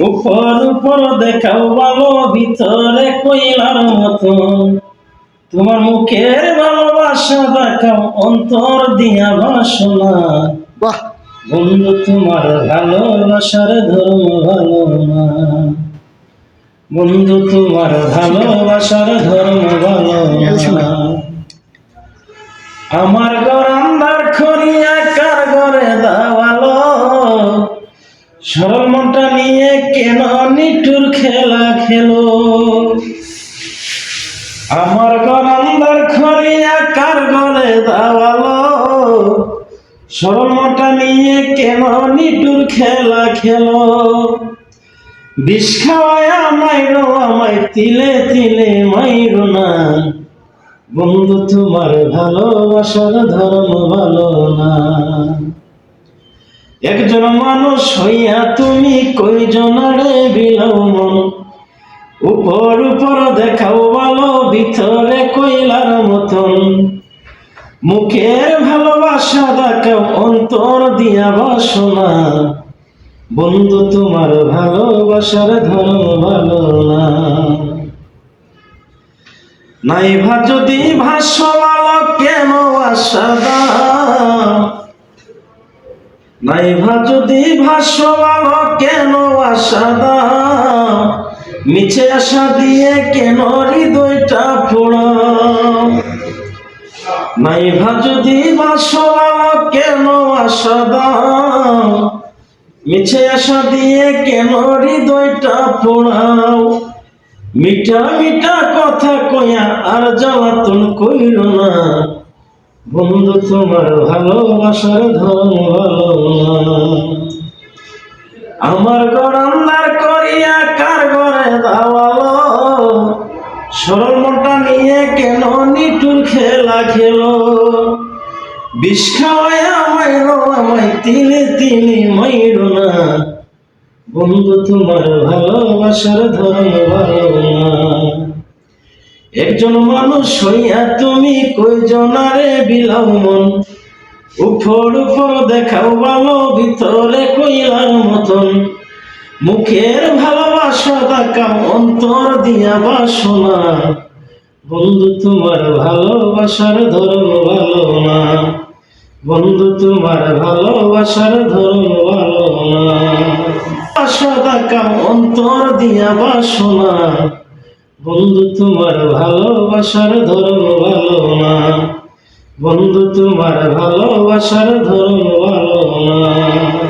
উপর উপর দেখাও ভালো ভিতরে কইলার মতন তোমার মুখের ভালোবাসা দেখাও অন্তর দিয়া বাসনা। বাহ। বন্ধু তোমার ভালোবাসার ধর্ম ভালো না। বন্ধু তোমার ভালোবাসার ধর্ম ভালো সরল মনটা নিয়ে কেন নিটুর খেলা খেলো? আমার গরান্দার খরিয়া কার গলে দাওয়ালো সরল মনটা নিয়ে কেন নিটুর খেলা খেলো? বিষ খাওয়ায় মাইরো আমায় তিলে তিলে মাইরো না। বন্ধু, তোমার ভালোবাসার ধর্ম ভালো না। একজন মানুষ হইয়া তুমি কইজনারে বিলাও মন? উপর উপর দেখাও ভালো ভিতরে কইলার মতন। মুখের ভালোবাসা দেখাও অন্তর দিয়া বাসনা। বন্ধু, তোমার ভালোবাসার ধর্ম ভালো না। নাইভা যদি ভাষ্যমালা নাইভা যদি ভাষ্যমালা কেন আশা দাও মিছে আশা দিয়ে কেন হৃদয়টা ফোড়াও নাইভা যদি ভাষ্যমালা কেন আশা দাও মিছে আশা দিয়ে কেন হৃদয়টা পোড়াও মিঠা মিঠা কথা কয়া আর জ্বালাতন কইর না। বন্ধু, তোমার ভালোবাসার ধর্ম ভালো সরল মনটা নিয়ে কেন নিটুর খেলা খেলো? বিষ খাওয়ায় আমায় না। বন্ধু, তোমার ভালোবাসার ধর্ম ভালো না। একজন মানুষ হইয়া তুমি কইজনারে বিলাও মন। উপর উপর দেখাও ভালো, ভিতরে কইলার মতন। মুখের দেখাও অন্তর দিয়া বাসনা। বন্ধু, তোমার ভালোবাসার ধর্ম ভালো না। বন্ধু, তোমার ভালোবাসার ধর্ম ভালো না। দেখাও অন্তর দিয়া বাসনা। বন্ধু, তোমার ভালোবাসার ধর্ম ভালো না। বন্ধু, তোমার ভালোবাসার ধর্ম ভালো না।